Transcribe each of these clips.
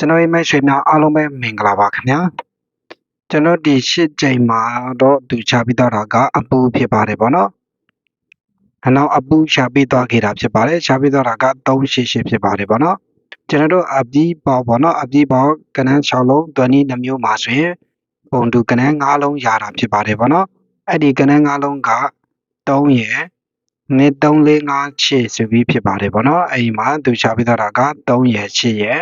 ကျွန်တော်ရဲ့မိတ်ဆွေများအားလုံးပဲမင်္ဂလာပါခင်ဗျာကျွန်တော်ဒီရှစ်ကြိမ်မှာတော့သူချပြီးတော့တာကအပူဖြစ်ပါတယ်ဗောနော်အနောက်အပူချပြီးတော့ခဲ့တာဖြစ်ပါတယ်ချပြီးတော့တာက388ဖြစ်ပါတယ်ဗောနော်ကျွန်တော်တို့အပြီးပေါ့ဗောနော်အပြီးပေါ့ကနန်း6လုံးတွနီ2မျိုးမှာဆိုရင်ပုံတူကနန်း5လုံးရတာဖြစ်ပါတယ်ဗောနော်အဲ့ဒီကနန်း5လုံးက3ရယ်နှစ်3 4 5 6ဆိုပြီးဖြစ်ပါတယ်ဗောနော်အဲ့ဒီမှာသူချပြီးတော့တာက3ရယ်6ရယ်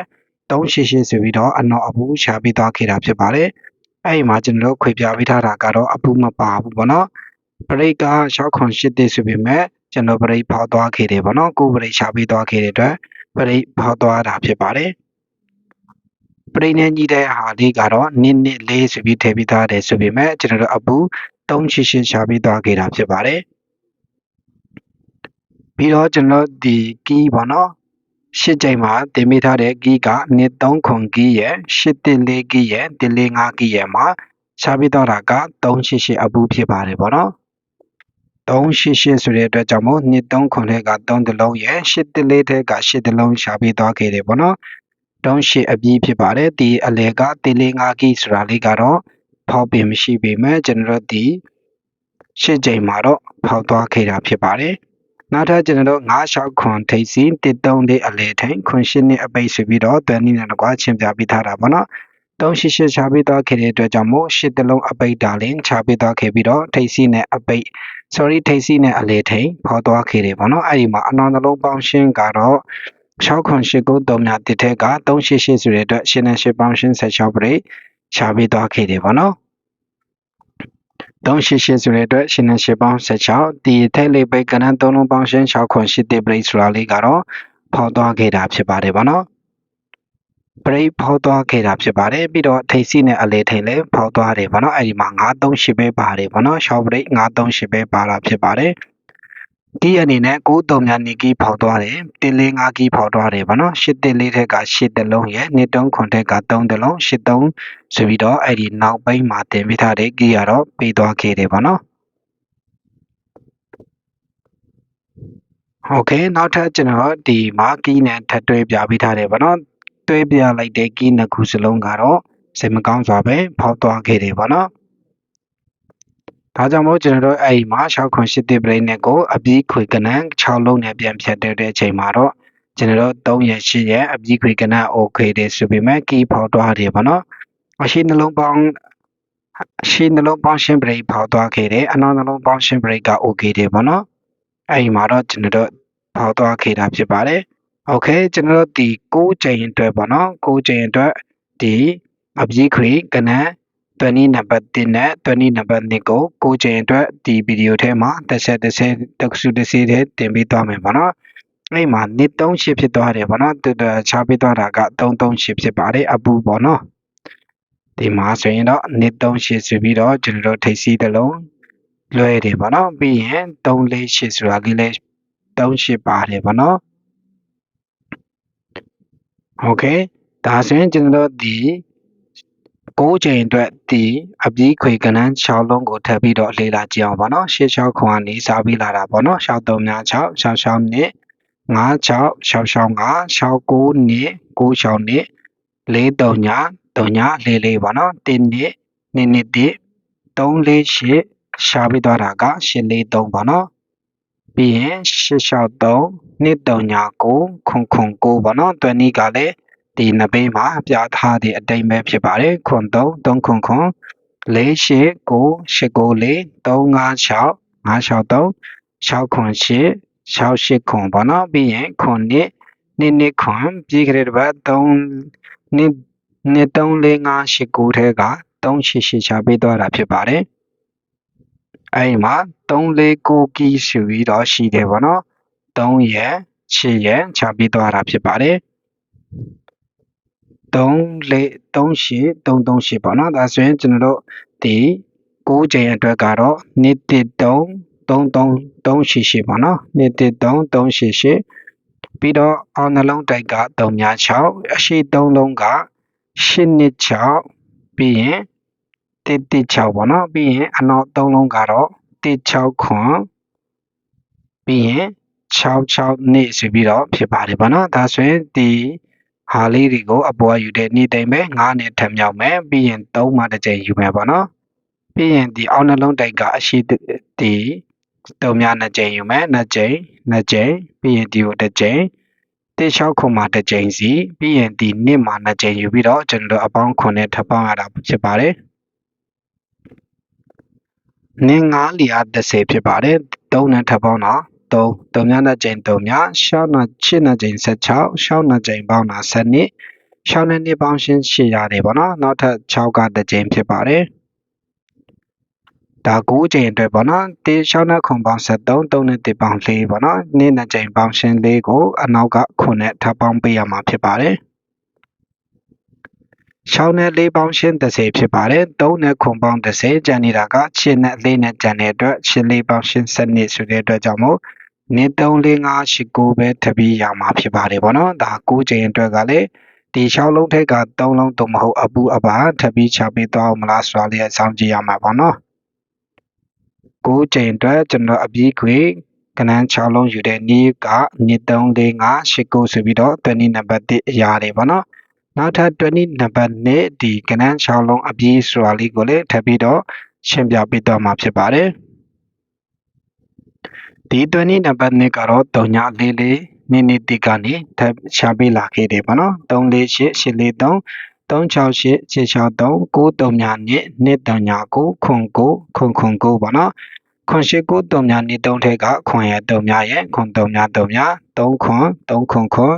388ဆိုပြီးတော့အနောက်အပူရှာပြီးသွားခဲ့တာဖြစ်ပါတယ်။အဲ့ဒီမှာကျွန်တော်တို့ခွေပြပေးထားတာကတော့အပူမပါဘူးပေါ့နော်။ပရိတ်က608တိဆိုပေမဲ့ကျွန်တော်ပရိတ်ဖောက်သွားခဲ့တယ်ပေါ့နော်။ကိုပရိတ်ရှာပြီးသွားခဲ့တဲ့အတွက်ပရိတ်ဖောက်သွားတာဖြစ်ပါတယ်။ပရိတ်နဲ့ညီတဲ့ဟာလေးကတော့နစ်နစ်လေးဆိုပြီးထည့်ပြီးသားတယ်ဆိုပေမဲ့ကျွန်တော်တို့အပူ388ရှာပြီးသွားခဲ့တာဖြစ်ပါတယ်။ပြီးတော့ကျွန်တော်ဒီကီးပေါ့နော် ရှစ်ကြိမ်မှာတင်ပေးထားတဲ့ဂီးကနှစ်3ခွန်ဂီးရဲ့814ဂီးရဲ့145ဂီးရဲ့မှာရှားပြီးတော့တာက388အပူဖြစ်ပါတယ်ပေါ့နော်388ဆိုတဲ့အတွက်ကြောင့်မို့နှစ်3ခွန်ထဲက3တလုံးရဲ့814ထဲက8တလုံးရှားပြီးသွားခဲ့တယ်ပေါ့နော်38အပြည့်ဖြစ်ပါတယ်ဒီအလဲက145ဂီးဆိုတာလေးကတော့ဖောက်ပင်မရှိပေမဲ့ကျွန်တော်တို့ဒီရှစ်ကြိမ်မှာတော့ဖောက်သွားခဲ့တာဖြစ်ပါတယ် နောက်ထပ်ကျွန်တော်တို့96ခွန်ထိပ်စီ134အလဲထိန်ခွန်8နှစ်အပိတ်ဆိုပြီးတော့တွန်နီနဲ့ကွာချင်းပြပေးထားတာပေါ့နော်388ချပေးသွားခဲ့တဲ့အတွက်ကြောင့်မို့8တလုံးအပိတ်တာလင်ချပေးသွားခဲ့ပြီးတော့ထိပ်စီနဲ့အပိတ် sorry ထိပ်စီနဲ့အလဲထိန်ဖောက်သွားခဲ့တယ်ပေါ့နော်အဲ့ဒီမှာအနောက်နှလုံးပေါင်းရှင်းကတော့6ခွန်8ကို3မြတစ်ထက်က388ဆိုတဲ့အတွက်ရှင်းနဲ့8ပေါင်းရှင်း16ပြိချပေးသွားခဲ့တယ်ပေါ့နော် 388ဆိုတဲ့အတွက်ရှင်းနဲ့8ပေါင်း16ဒီထိတ်လေးပိတ်ကနန်း3လုံးပေါင်းရှင်း6ခွန်8တိပရိတ်ဆိုတာလေးကတော့ဖောက်သွားခဲ့တာဖြစ်ပါတယ်ဗောနော်ပရိတ်ဖောက်သွားခဲ့တာဖြစ်ပါတယ်ပြီးတော့ထိတ်စီနဲ့အလေထိန်လည်းဖောက်သွားတယ်ဗောနော်အဲ့ဒီမှာ938ပဲပါတယ်ဗောနော်ရှောက်ပရိတ်938ပဲပါတာဖြစ်ပါတယ် ဒီအနေနဲ့93များနေကီဖောက်သွားတယ်145ကီဖောက်သွားတယ်ဗောနော်814ထက်က8တလုံးရဲ့23ခွန်ထက်က3တလုံး83ဆိုပြီးတော့အဲ့ဒီနောက်ပိုင်းမှာတင်ပေးထားတဲ့ကီကတော့ပေးသွားခဲ့တယ်ဗောနော်โอเคနောက်ထပ်ကျွန်တော်ဒီမှာကီးနဲ့ထပ်တွဲပြပေးထားတယ်ဗောနော်တွဲပြလိုက်တဲ့ကီးနှစ်ခုစလုံးကတော့စိတ်မကောင်းစွာပဲဖောက်သွားခဲ့တယ်ဗောနော် ဒါကြောင့်မို့ကျွန်တော်တို့အဲ့ဒီမှာ6ခွန်8တိပရိနဲ့ကိုအပြီးခွေကနန်း6လုံးနဲ့ပြန်ဖြတ်တဲ့အချိန်မှာတော့ကျွန်တော်တို့3ရက်8ရက်အပြီးခွေကနန်း okay တယ်ဆိုပေမဲ့ကီးဖောက်သွားတယ်ဗောနော်အရှိနှလုံးပေါင်းအရှိနှလုံးပေါင်းရှင်းပရိဖောက်သွားခဲ့တယ်အနောက်နှလုံးပေါင်းရှင်းပရိက okay တယ်ဗောနော်အဲ့ဒီမှာတော့ကျွန်တော်တို့ဖောက်သွားခဲ့တာဖြစ်ပါတယ်โอเคကျွန်တော်တို့ဒီ6ချိန်အတွက်ပေါ့နော်6ချိန်အတွက်ဒီအပြီးခွေကနန်း 20နံပါတ်1နဲ့20နံပါတ်2ကိုကိုချိန်အတွက်ဒီဗီဒီယိုထဲမှာတစ်ဆက်တစ်ဆက်တစ်ခုတစ်စီတဲ့တင်ပေးသွားမယ်ပေါ့နော်အဲ့မှာနှစ်38ဖြစ်သွားတယ်ပေါ့နော်တူတူချပေးသွားတာက338ဖြစ်ပါတယ်အပူပေါ့နော်ဒီမှာဆိုရင်တော့နှစ်38ဆိုပြီးတော့ကျွန်တော်တို့ထိပ်စီးတစ်လုံးလွှဲတယ်ပေါ့နော်ပြီးရင်348ဆိုတာလေးလည်း38ပါတယ်ပေါ့နော်โอเคဒါဆိုရင်ကျွန်တော်တို့ဒီ 6ချိန်အတွက်ဒီအပြီးခွေကနန်း6လုံးကိုထပ်ပြီးတော့လေ့လာကြည့်အောင်ပါနော်ရှေ့6ခွန်ကနေစားပြီးလာတာပေါ့နော်6 3များ6 6 6နှစ်5 6 6 6 5 6 9နှစ်9 6နှစ်4 3ည3ည4 4ပါနော်1နှစ်2နှစ်1 3 4 8ရှားပြီးသွားတာက8 4 3ပါနော်ပြီးရင်8 6 3နှစ်3ည9ခွန်ခွန်9ပါနော်တွဲနည်းကလည်း ဒီနှစ်ပေးမှာပြထားတဲ့အတိတ်ပဲဖြစ်ပါတယ်ခွန်3 3ခွန်ခွန်4 8 9 8 9 4 3 5 6 5 6 3 6ခွန်8 6 8ခွန်ပေါ့နော်ပြီးရင်ခွန်နှစ်နှစ်နှစ်ခွန်ပြီးကြတဲ့ဘက်3နှစ်နှစ်3 4 5 8 9ထဲက3 8 8ချပေးသွားတာဖြစ်ပါတယ်အဲ့ဒီမှာ3 4 9ကီးရှိပြီးတော့ရှိတယ်ပေါ့နော်3ရက်8ရက်ချပေးသွားတာဖြစ်ပါတယ် 3 4 38 338ပေါ့နော်ဒါဆိုရင်ကျွန်တော်တို့ဒီ6ချိန်အတွက်ကတော့2 3 3 338ပေါ့နော်2 3 338ပြီးတော့အောက်နှလုံးတိုက်က3များ6အရှိ3လုံးက8နှစ်6ပြီးရင်116ပေါ့နော်ပြီးရင်အနောက်3လုံးကတော့16ခွန်ပြီးရင်66နှစ်ဆိုပြီးတော့ဖြစ်ပါတယ်ပေါ့နော်ဒါဆိုရင်ဒီ ဟာလေးတွေကိုအပေါ်ယူတဲ့နေ့တိုင်းပဲ9နဲ့ထပ်မြောက်မယ်ပြီးရင်3မှတစ်ကြိမ်ယူမယ်ပေါ့နော်ပြီးရင်ဒီအောက်နှလုံးတိုက်ကအရှိဒီတုံများနှစ်ကြိမ်ယူမယ်နှစ်ကြိမ်နှစ်ကြိမ်ပြီးရင်ဒီကိုတစ်ကြိမ်တိလျှောက်ခုမှာတစ်ကြိမ်စီပြီးရင်ဒီနှစ်မှာနှစ်ကြိမ်ယူပြီးတော့ကျွန်တော်တို့အပေါင်း9နဲ့ထပ်ပေါင်းရတာဖြစ်ပါတယ်နင်း9လီယာ30ဖြစ်ပါတယ်3နဲ့ထပ်ပေါင်းတော့ 3 3များနဲ့ကြိမ်3များ6နဲ့8နဲ့ကြိမ်16 6နဲ့ကြိမ်ပေါင်းတာ7နှစ်6နဲ့နှစ်ပေါင်းရှင်း8ရတယ်ပေါ့နော်နောက်ထပ်6ကတစ်ကြိမ်ဖြစ်ပါတယ်ဒါ9ကြိမ်အတွက်ပေါ့နော်တေး6နဲ့ခွန်ပေါင်း73 3နဲ့တေးပေါင်း4ပေါ့နော်နေ့နဲ့ကြိမ်ပေါင်းရှင်း4ကိုအနောက်ကခွန်နဲ့ထပ်ပေါင်းပေးရမှာဖြစ်ပါတယ်6နဲ့4ပေါင်းရှင်း30ဖြစ်ပါတယ်3နဲ့ခွန်ပေါင်း30ကျန်နေတာက8နဲ့4နဲ့ကျန်တဲ့အတွက်8 4ပေါင်းရှင်း7နှစ်ဆိုတဲ့အတွက်ကြောင့်မို့ နေ့3 4 5 8 9ပဲထပ်ပြီးရမှာဖြစ်ပါတယ်ပေါ့နော်ဒါ9ကြိမ်အတွက်ကလည်းဒီ6လုံးထိပ်က3လုံးတော့မဟုတ်အပူအပါထပ်ပြီးချပေးသွားအောင်မလားဆိုတာလေးစောင့်ကြည့်ရမှာပေါ့နော်9ကြိမ်အတွက်ကျွန်တော်အပြီးခွေကနန်း6လုံးယူတဲ့နေ့ကနေ့3 4 5 8 9ဆိုပြီးတော့20နံပါတ်1အရာတွေပေါ့နော်နောက်ထပ်20နံပါတ်2ဒီကနန်း6လုံးအပြီးဆိုတာလေးကိုလည်းထပ်ပြီးတော့ရှင်းပြပေးတော့မှာဖြစ်ပါတယ် ဒီ20နံပါတ်2ကတော့3944နေနေတိကနေထပ်ရှာပေးလာခဲ့တယ်ပေါ့နော်348 843 368 663 93ညာနှစ်နှစ်တညာကိုခွန်ကိုခွန်ခွန်ကိုပေါ့နော်ခွန်ရှိကိုတုံညာနှစ်တုံးထဲကခွန်ရဲ့တုံညာရဲ့ခွန်တုံညာတုံညာ3ခွန်3ခွန်ခွန်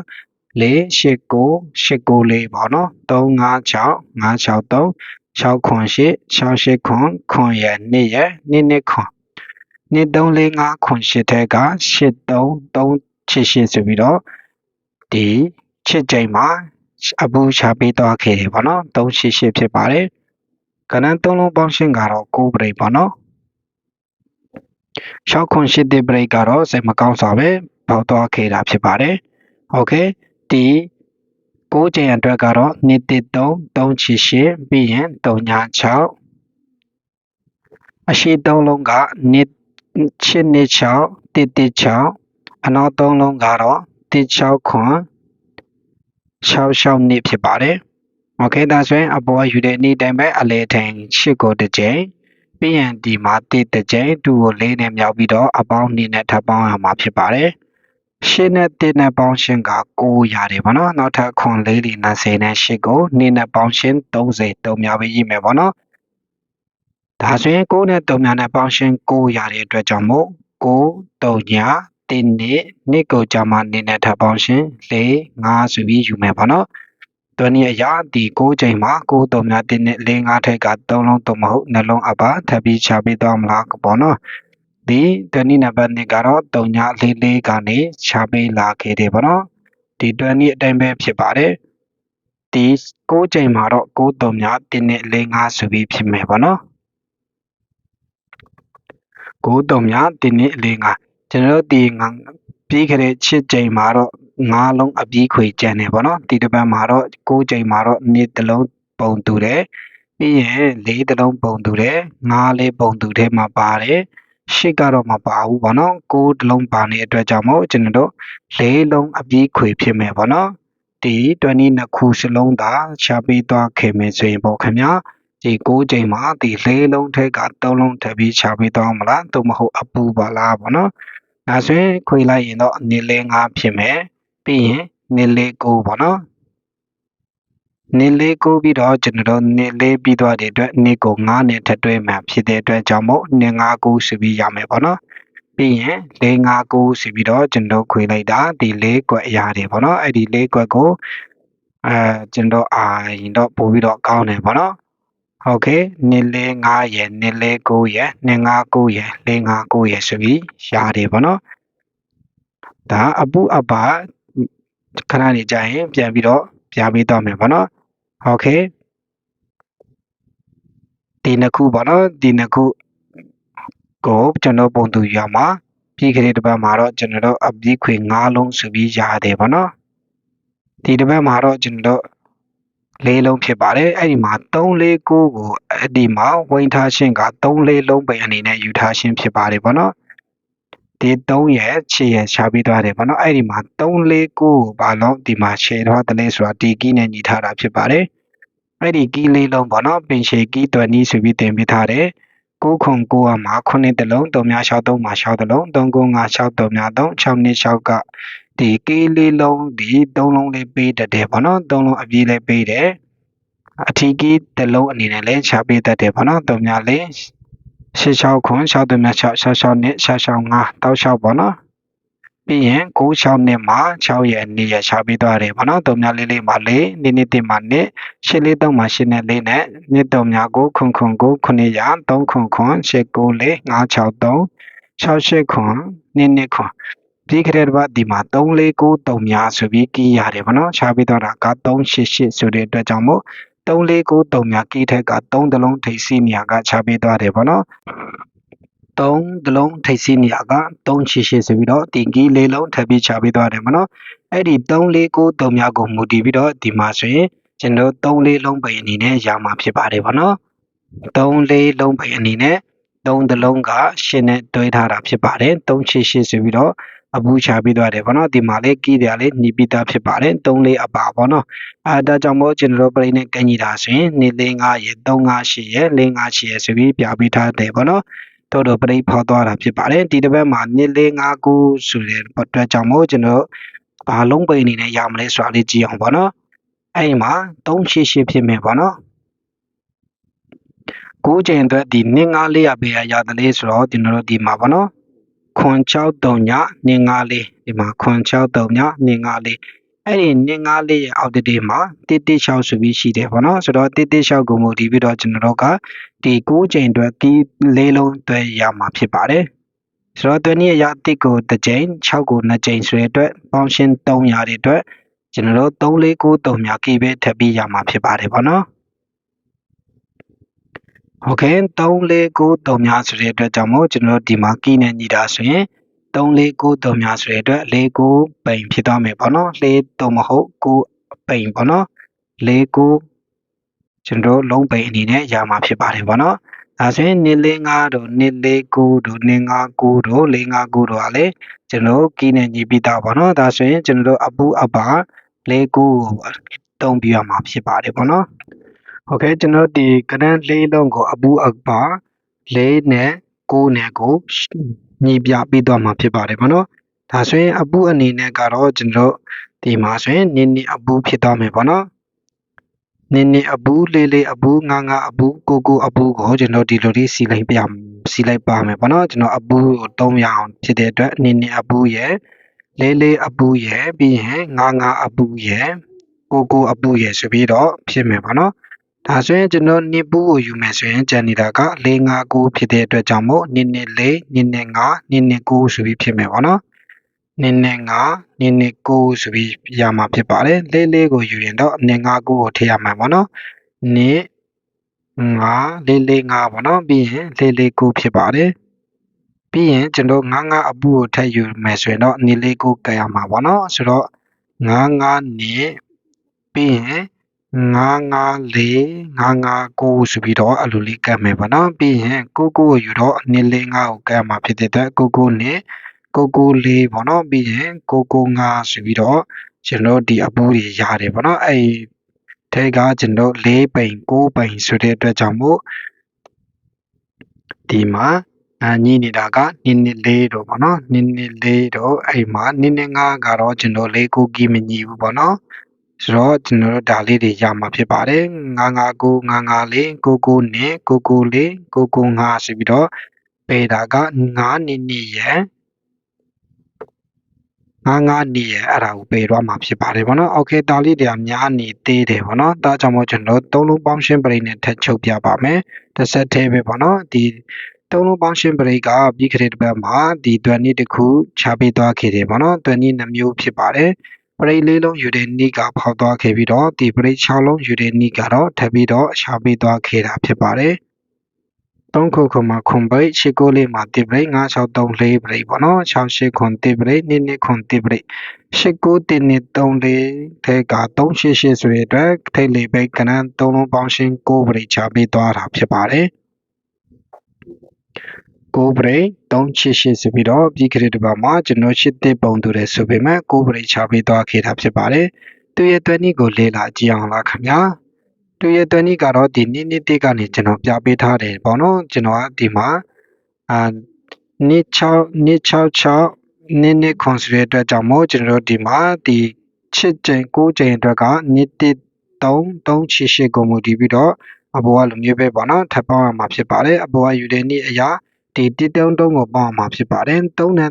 4 8 9 8 9လေးပေါ့နော်3 5 6 5 6 3 6ခွန်8 6 8ခွန်ခွန်ရဲ့နှစ်ရဲ့နှစ်နှစ်ခွန် နှစ်3 4 5ခွန်8ထဲက8 3 3 8 8ဆိုပြီးတော့ဒီချစ်ကြိမ်မှာအပူချပေးသွားခဲ့တယ်ပေါ့နော်388ဖြစ်ပါတယ်ကဏ္ဍ3လုံးပေါင်းရှင်းကတော့9ပရိတ်ပေါ့နော်6ခွန်8တဲ့ပရိတ်ကတော့စိတ်မကောင်းစွာပဲပေါက်သွားခဲ့တာဖြစ်ပါတယ်โอเคဒီ9ချိန်အတွက်ကတော့2 3 388ပြီးရင်396အရှိ3လုံးက2 8 6 116အနောက်3လုံးကတော့16ခွန်66နှစ်ဖြစ်ပါတယ်။ Okay ဒါဆိုရင်အပေါ်ယူတဲ့နေ့တိုင်းပဲအလဲထိန်8ကိုတစ်ကြိမ်ပြီးရင်ဒီမှာ1တစ်ကြိမ်2ကို4နဲ့မြောက်ပြီးတော့အပေါင်း2နဲ့ထပ်ပေါင်းရမှာဖြစ်ပါတယ်။8နဲ့1နဲ့ပေါင်းရှင်းက9ရတယ်ဗောနော်။နောက်ထပ်ခွန်4ဒီ20နဲ့8ကို2နဲ့ပေါင်းရှင်း30တုံများပဲရေးမယ်ဗောနော်။ ဒါဆိုရင်9နဲ့3များနဲ့ပေါင်းရှင်း9ရတဲ့အတွက်ကြောင့်မို့9 3ညာ1နှစ်နှစ်ကိုကြာမှနေနဲ့ထပ်ပေါင်းရှင်၄5ဆိုပြီးယူမယ်ပေါ့နော်တွန်းရဲ့အရာဒီ6ချိန်မှာ6တုံများ1နှစ်၄5ထိပ်က3လုံးတုံမဟုတ်နှလုံးအပါထပ်ပြီးချပေးသွားမလားပေါ့နော်ဒီတွန်းနံပါတ်2ကတော့3ည4 4ကနေချပေးလာခဲ့တယ်ပေါ့နော်ဒီတွန်းအတိုင်းပဲဖြစ်ပါတယ်ဒီ6ချိန်မှာတော့6တုံများ1နှစ်4 5ဆိုပြီးဖြစ်မယ်ပေါ့နော် 9တုံများ1နှစ်4 5ကျွန်တော်တို့ဒီပြီးခဲ့တဲ့6ကြိမ်မှာတော့9လုံးအပြီးခွေကျန်တယ်ပေါ့နော်ဒီတစ်ပတ်မှာတော့6ကြိမ်မှာတော့နေ့တစ်လုံးပုံတူတယ်ပြီးရင်၄တစ်လုံးပုံတူတယ်9လေးပုံတူထဲမှာပါတယ်ရှစ်ကတော့မပါဘူးပေါ့နော်9တစ်လုံးပါနေတဲ့အတွက်ကြောင့်မို့ကျွန်တော်တို့၄လုံးအပြီးခွေဖြစ်မယ်ပေါ့နော်ဒီ22ခုစလုံးသာရှားပေးသွားခင်မယ်ဆိုရင်ပေါ့ခင်ဗျာ ဒီ6ချိန်မှာဒီ၄လုံးထက်က3လုံးထပ်ပြီးရှားပေးသွားမလားသို့မဟုတ်အပူပါလားပေါ့နော်ဒါဆိုရင်ခွေလိုက်ရင်တော့နေလဲ5ဖြစ်မယ်ပြီးရင်နေလဲ9ပေါ့နော်နေလေးကိုပြီးတော့ကျွန်တော်တို့နေလေးပြီးသွားတဲ့အတွက်နေကို9နဲ့ထပ်တွဲမှဖြစ်တဲ့အတွက်ကြောင့်မို့နေ9 9ဆိုပြီးရမယ်ပေါ့နော်ပြီးရင်၄၅9ဆိုပြီးတော့ကျွန်တော်ခွေလိုက်တာဒီ၄ကွက်အရာတွေပေါ့နော်အဲ့ဒီ၄ကွက်ကိုအဲကျွန်တော်အာရင်တော့ပို့ပြီးတော့ကောင်းတယ်ပေါ့နော် ဟုတ်ကဲ့နေလဲ9ရယ်နေလဲ9ရယ်နေ9 9ရယ်၄5 9ရယ်ဆိုပြီးရတယ်ပေါ့နော်ဒါအပုအပါခဏနေကြာရင်ပြန်ပြီးတော့ပြပေးတော့မယ်ပေါ့နော်ဟုတ်ကဲ့ဒီနှစ်ခုပေါ့နော်ဒီနှစ်ခုကိုကျွန်တော်ပုံသူရမှာပြီးခရီးတစ်ပတ်မှာတော့ကျွန်တော်တို့အပြီးခွေ9လုံးဆိုပြီးရတယ်ပေါ့နော်ဒီတစ်ပတ်မှာတော့ကျွန်တော် တို့လေးလုံးဖြစ်ပါတယ်အဲ့ဒီမှာ3 4 9ကိုအဲ့ဒီမှာဝိန်ထားခြင်းက3 4လုံးပိန်အနေနဲ့ယူထားခြင်းဖြစ်ပါတယ်ပေါ့နော်ဒီ3ရဲ့ခြေရဲ့ရှာပြီးသွားတယ်ဗောနော်အဲ့ဒီမှာ3 4 9ကိုဘာလို့ဒီမှာရှယ်ထားတယ်လဲဆိုတာဒီကီးနဲ့ညီထားတာဖြစ်ပါတယ်အဲ့ဒီကီးလေးလုံးဗောနော်ပင်ရှယ်ကီးတွယ်နီးဆိုပြီးတင်ပြထားတယ်9ခွန်9ကမှာ9တလုံး3များ6 3မှာ6တလုံး3ကုန်း5 6 3များ3 6နှစ်6က ဒီကီးလေးလုံးဒီ3လုံးလေးပေးတတ်တယ်ဗောနော်3လုံးအပြည့်လေးပေးတယ်အထီးကီးတစ်လုံးအနေနဲ့လည်းချပေးတတ်တယ်ဗောနော်3များလေး66ခွန်6 3များ6 66နှစ်66 5တောက်6ဗောနော်ပြီးရင်96နှစ်မှာ6ရဲ့2ရဲ့ရှာပေးသွားတယ်ဗောနော်3များလေးလေးမှာ4နှစ်နှစ်တင်မှာနှစ်8လေး3မှာ8နဲ့4နဲ့နှစ်3များကိုခွန်ခွန်ကို9ရ3ခွန်ခွန်8 9 4 5 6 3 68ခွန်နှစ်နှစ်ခွန်ပြီးကြတဲ့ဘာဒီမှာ349 3များဆိုပြီးကီးရတယ်ဗောနော်ရှာပေးသွားတာက388ဆိုတဲ့အတွက်ကြောင့်မို့349 3များကီးထက်က3တလုံးထိပ်စီးနေရာကရှာပေးသွားတယ်ဗောနော်3တလုံးထိပ်စီးနေရာက388ဆိုပြီးတော့တင်ကီးလေးလုံးထပ်ပြီးချပေးသွားတယ်မနော်အဲ့ဒီ349 3များကိုမူတည်ပြီးတော့ဒီမှာဆိုရင်ကျွန်တော်3လေးလုံးပိန်အနေနဲ့ရမှာဖြစ်ပါတယ်ဗောနော်3လေးလုံးပိန်အနေနဲ့3တလုံးကရှင်းနဲ့တွဲထားတာဖြစ်ပါတယ်388ဆိုပြီးတော့ အပူချပြီးသွားတယ်ဗောနော်ဒီမှာလေးကီးတယ်လေးနှီးပြီးသားဖြစ်ပါတယ်3လေးအပါဗောနော်အဲဒါကြောင့်မို့ကျွန်တော်ပြိနဲ့ကင်ကြီးတာဆိုရင်2 4 5ရဲ့3 5 8ရဲ့4 5 8ရဲ့ဆိုပြီးပြပေးထားတယ်ဗောနော်တို့တော့ပြိဖောက်သွားတာဖြစ်ပါတယ်ဒီတစ်ပတ်မှာ2 4 5 9ဆိုတဲ့အတွက်ကြောင့်မို့ကျွန်တော်ဘာလုံးပိန်အနေနဲ့ရမလဲဆိုတာလေးကြည့်အောင်ဗောနော်အဲ့ဒီမှာ388ဖြစ်မယ်ဗောနော်ကိုးချိန်အတွက်ဒီ2 5 4ရပေးရရတယ်လေဆိုတော့ကျွန်တော်တို့ဒီမှာဗောနော် ခွန်6 3ည254ဒီမှာခွန်6 3ည254အဲ့ဒီ254ရဲ့အောက်တတိမှာ116ဆိုပြီးရှိတယ်ဗောနော်ဆိုတော့116ကိုမူတည်ပြီးတော့ကျွန်တော်တို့ကဒီ9ချိန်အတွက်ဒီလေးလုံးအတွက်ရမှာဖြစ်ပါတယ်ဆိုတော့တွင်းရဲ့ရတစ်ကိုတစ်ချိန်6ကို2ချိန်ဆိုတဲ့အတွက်ပေါင်းရှင်း300တဲ့အတွက်ကျွန်တော်တို့3493မြကီပဲထပ်ပြီးရမှာဖြစ်ပါတယ်ဗောနော် ဟုတ်ကဲ့3 4 9တုံများဆိုတဲ့အတွက်ကြောင့်မို့ကျွန်တော်တို့ဒီမှာကီနဲ့ညီတာဆိုရင်3 4 9တုံများဆိုတဲ့အတွက်4 9ပိန်ဖြစ်သွားမယ်ပေါ့နော်4တုံမဟုတ်9ပိန်ပေါ့နော်4 9ကျွန်တော်လုံးပိန်အနေနဲ့ရမှာဖြစ်ပါတယ်ပေါ့နော်ဒါဆိုရင်245တို့249တို့259တို့459တို့ကလေကျွန်တော်ကီနဲ့ညီပြီးသားပေါ့နော်ဒါဆိုရင်ကျွန်တော်တို့အပူအပါ၄9ကိုတုံးပြရမှာဖြစ်ပါတယ်ပေါ့နော် โอเคကျွန်တော်ဒီကရန်လေးလုံးကိုအပူအပါ၄နဲ့9နဲ့ကိုညီပြပြီးတော့မှာဖြစ်ပါတယ်ဗောနော်ဒါဆိုရင်အပူအနေနဲ့ကတော့ကျွန်တော်ဒီမှာဆိုရင်နင်းနေအပူဖြစ်သွားမယ်ဗောနော်နင်းနေအပူလေးလေးအပူငါငါအပူကိုကိုအပူကိုကျွန်တော်ဒီလိုလေးစီလိုက်ပြစီလိုက်ပါမယ်ဗောနော်ကျွန်တော်အပူကိုတုံးရအောင်ဖြစ်တဲ့အတွက်နင်းနေအပူရဲ့လေးလေးအပူရဲ့ပြီးရင်ငါငါအပူရဲ့ကိုကိုအပူရဲ့ဆိုပြီးတော့ဖြစ်မယ်ဗောနော် ဒါဆိုရင်ကျွန်တော်နှစ်ပူးကိုယူမယ်ဆိုရင်ကျန်နေတာက၄၅၉ဖြစ်တဲ့အတွက်ကြောင့်မို့နှစ်နှစ်၄နှစ်နှစ်၅နှစ်နှစ်၉ဆိုပြီးဖြစ်မယ်ပေါ့နော်နှစ်နှစ်၅နှစ်နှစ်၉ဆိုပြီးရမှာဖြစ်ပါတယ်လေးလေးကိုယူရင်တော့နှစ်၅၉ကိုထည့်ရမှာပေါ့နော်နှစ်ငါလေးလေးငါပေါ့နော်ပြီးရင်လေးလေး9ဖြစ်ပါတယ်ပြီးရင်ကျွန်တော်ငါးငါးအပူကိုထည့်ယူမယ်ဆိုရင်တော့နှစ်လေး9ကရမှာပေါ့နော်ဆိုတော့ငါးငါးနှစ်ပြီးရင် 954 959ဆိုပြီးတော့အဲ့လိုလေးကတ်မယ်ပေါ့နော်ပြီးရင်99ကိုယူတော့245ကိုကတ်မှာဖြစ်တဲ့အတွက်99နဲ့994ပေါ့နော်ပြီးရင်995ဆိုပြီးတော့ကျွန်တော်ဒီအပူတွေရတယ်ပေါ့နော်အဲ့ထဲကကျွန်တော်4ပိန်9ပိန်ဆိုတဲ့အတွက်ကြောင့်မို့ဒီမှာအညီနေတာက2နှစ်4တော့ပေါ့နော်2နှစ်4တော့အဲ့မှာ2နှစ်5ကတော့ကျွန်တော်4 9ကီမညီဘူးပေါ့နော် ဆိုတော့ကျွန်တော်တို့ဒါလေးတွေရမှာဖြစ်ပါတယ်959 954 99နဲ့994 995ဆိုပြီးတော့ပေတာက9နှစ်နှစ်ရယ်ငါးငါးနေရအဲ့ဒါကိုပယ်တော့မှာဖြစ်ပါတယ်ဗောနော်။ Okay ဒါလေးတွေကများနေသေးတယ်ဗောနော်။ဒါကြောင့်မို့ကျွန်တော်သုံးလုံးပေါင်းရှင်းပရိတ်နဲ့ထပ်ချုပ်ပြပါမယ်။တစ်ဆက်သေးပဲဗောနော်။ဒီသုံးလုံးပေါင်းရှင်းပရိတ်ကပြီးခတဲ့တစ်ပတ်မှာဒီတွန်နည်းတစ်ခုချပေးသွားခဲ့တယ်ဗောနော်။တွန်နည်းနှမျိုးဖြစ်ပါတယ်။ ပရိတ်လေးလုံးယူတဲ့နီးကဖောက်သွားခဲ့ပြီးတော့ဒီပရိတ်6လုံးယူတဲ့နီးကတော့ထပ်ပြီးတော့ရှာပေးသွားခဲ့တာဖြစ်ပါတယ်3ခုခုမှာခွန်ပရိတ်6ကိုလေးမှာတိပရိတ်9634ပရိတ်ပေါ့နော်68ခွန်တိပရိတ်2 2ခွန်တိပရိတ်89 1 2 3 4ထဲက388ဆိုတဲ့အတွက်ထိတ်လေးပိတ်ကနန်း3လုံးပေါင်းရှင်း9ပရိတ်ချပေးသွားတာဖြစ်ပါတယ် 9ပရိတ်388ဆိုပြီးတော့ပြီးခဲ့တဲ့တစ်ပတ်မှာကျွန်တော်ရှစ်တစ်ပုံတူတယ်ဆိုပေမဲ့9ပရိတ်ချပေးသွားခဲ့တာဖြစ်ပါတယ်သူရဲ့သွဲနည်းကိုလေ့လာကြည့်အောင်လားခင်ဗျာသူရဲ့သွဲနည်းကတော့ဒီနိနိတိကနေကျွန်တော်ပြပေးထားတယ်ပေါ့နော်ကျွန်တော်ကဒီမှာအာနိ6နိ66နိနိခွန်ဆိုတဲ့အတွက်ကြောင့်မို့ကျွန်တော်တို့ဒီမှာဒီချစ်ချိန်9ချိန်အတွက်ကနိတိ3 388ကိုမူတည်ပြီးတော့အပေါ်ကလိုမျိုးပဲပေါ့နော်ထပ်ပေါင်းရမှာဖြစ်ပါတယ်အပေါ်ကယူတဲ့နည်းအရာ ဒီတိတုံးတုံးကိုပေါင်းရမှာဖြစ်ပါတယ်3နဲ့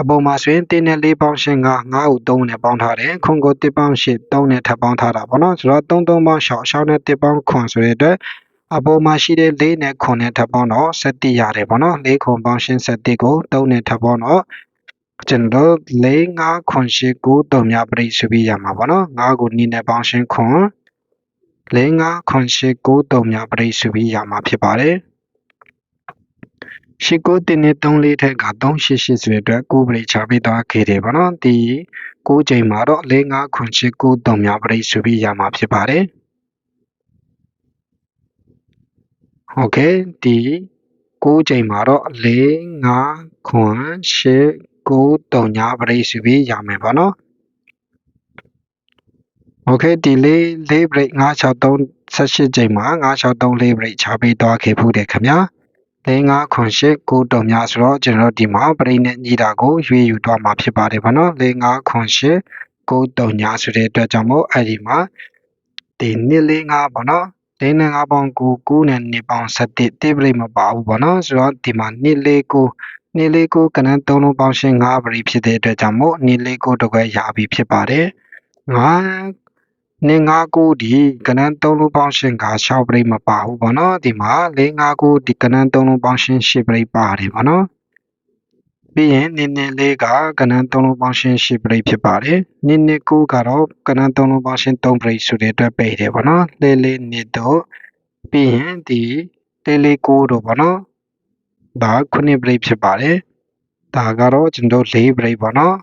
အပေါ်မှာဆိုရင်1နဲ့4ပေါင်းရှင်း9 9ကို3နဲ့ပေါင်းထားတယ်ခွန်ကို1ပေါင်း8 3နဲ့ထပ်ပေါင်းထားတာပေါ့နော်ဆိုတော့3 3ပေါင်း6 6နဲ့1ပေါင်းခွန်ဆိုတဲ့အတွက်အပေါ်မှာရှိတဲ့4နဲ့ခွန်နဲ့ထပ်ပေါင်းတော့7ရတယ်ပေါ့နော်4ခွန်ပေါင်းရှင်း7ကို3နဲ့ထပ်ပေါင်းတော့ကျွန်တော်၄၅ခွန်ရှိ9တုံများပြိဆိုပြီးရမှာပေါ့နော်၅ကို2နဲ့ပေါင်းရှင်းခွန်၄၅ခွန်ရှိ9တုံများပြိဆိုပြီးရမှာဖြစ်ပါတယ် ရှိကိုတင်းနဲ့3လေးထက်က388ဆိုတဲ့အတွက်9ပြိချပေးသွားခဲ့တယ်ပေါ့နော်ဒီ9ချိန်မှာတော့၄၅ခွန်ရှိ9တုံများပြိဆိုပြီးရမှာဖြစ်ပါတယ်โอเคဒီ9ချိန်မှာတော့4 5ခွန်8 9တုံညာပရိစုပြီးရမယ်ပေါ့နော်โอเคဒီလေးလေး break 963 18ချိန်မှာ963လေး break ချပေးသွားခဲ့ဖို့တယ်ခင်ဗျာ 4508 9တော်များဆိုတော့ကျွန်တော်တို့ဒီမှာပရိနဲ့ညီတာကိုရွေးယူသွားမှာဖြစ်ပါတယ်ဗောနော်4508 9တော်ညာဆိုတဲ့အတွက်ကြောင့်မို့အဲ့ဒီမှာဒီ245ဗောနော်တင်းနဲ့9ပေါင်9 9နဲ့2ပေါင်17တိပရိမပါဘူးဗောနော်ဆိုတော့ဒီမှာ249 249ကနန်း3လုံးပေါင်းရှင်5ပရိဖြစ်တဲ့အတွက်ကြောင့်မို့249တကွဲရပြီဖြစ်ပါတယ်9 259ဒီကဏန်း3လုံးပေါင်းရှင်က6ပြိမပါဘူးပေါ့နော်ဒီမှာ459ဒီကဏန်း3လုံးပေါင်းရှင်10ပြိပါတယ်ပေါ့နော်ပြီးရင်နင်းနင်းလေးကကဏ္ဍ3လုံးပေါင်းရှင်10ပြိဖြစ်ပါတယ်နင်းနင်း9ကတော့ကဏ္ဍ3လုံးပေါင်းရှင်3ပြိဆိုတဲ့အတွက်ပဲတယ်ပေါ့နော်လေးလေးနှစ်တို့ပြီးရင်ဒီလေးလေး9တို့ပေါ့နော်ဒါ9ပြိဖြစ်ပါတယ်ဒါကတော့ကျွန်တော်တို့4ပြိပေါ့နော်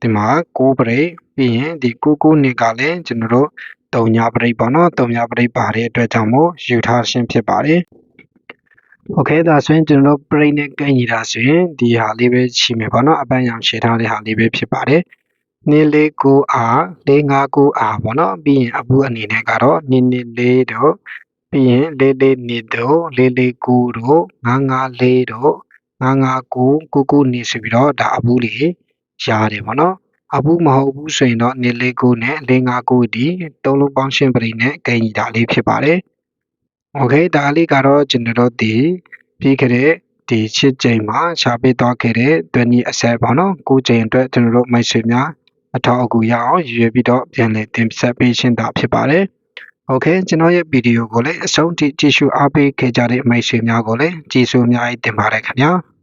ဒီမှာ6ပရိပြီးရင်ဒီ99နှစ်ကလည်းကျွန်တော်တို့တုံညာပရိပေါ့နော်တုံညာပရိပါတဲ့အတွက်ကြောင့်မို့ယူထားခြင်းဖြစ်ပါတယ်โอเคဒါဆိုရင်ကျွန်တော်တို့ပရိနဲ့ကန့်ညီတာဆိုရင်ဒီဟာလေးပဲရှိမယ်ပေါ့နော်အပန်းရောင်ရှင်းထားတဲ့ဟာလေးပဲဖြစ်ပါတယ်နေလေးကိုအားလေးငါကိုအားပေါ့နော်ပြီးရင်အပူအနေနဲ့ကတော့နေနေလေးတော့ပြီးရင်လေးလေးနေတော့လေးလေးကိုတော့ငါငါလေးတော့ငါငါကိုကိုကိုနေဆိုပြီးတော့ဒါအပူလေး ရတယ်ပေါ့နော်အဘူးမဟုတ်ဘူးဆိုရင်တော့နေလေးကိုနဲ့လေးငါကိုဒီသုံးလုံးပေါင်းရှင်းပရိနဲ့ကင်ကြီးတာလေးဖြစ်ပါတယ်။ Okay ဒါလေးကတော့ကျွန်တော်တို့ဒီပြီးခဲ့တဲ့ဒီချစ်ချိန်မှာရှားပေးသွားခဲ့တဲ့တွနီအဆက်ပေါ့နော်ကိုချိန်အတွက်ကျွန်တော်တို့မိတ်ဆွေများအထောက်အကူရအောင်ရည်ရွယ်ပြီးတော့ပြန်လည်တင်ဆက်ပေးရှင်းတာဖြစ်ပါတယ်။ Okay ကျွန်တော်ရဲ့ဗီဒီယိုကိုလည်းအဆုံးထိကြည့်ရှုအားပေးခဲ့ကြတဲ့မိတ်ဆွေများကိုလည်းကြည်ဆိုအများကြီးတင်ပါတယ်ခင်ဗျာ။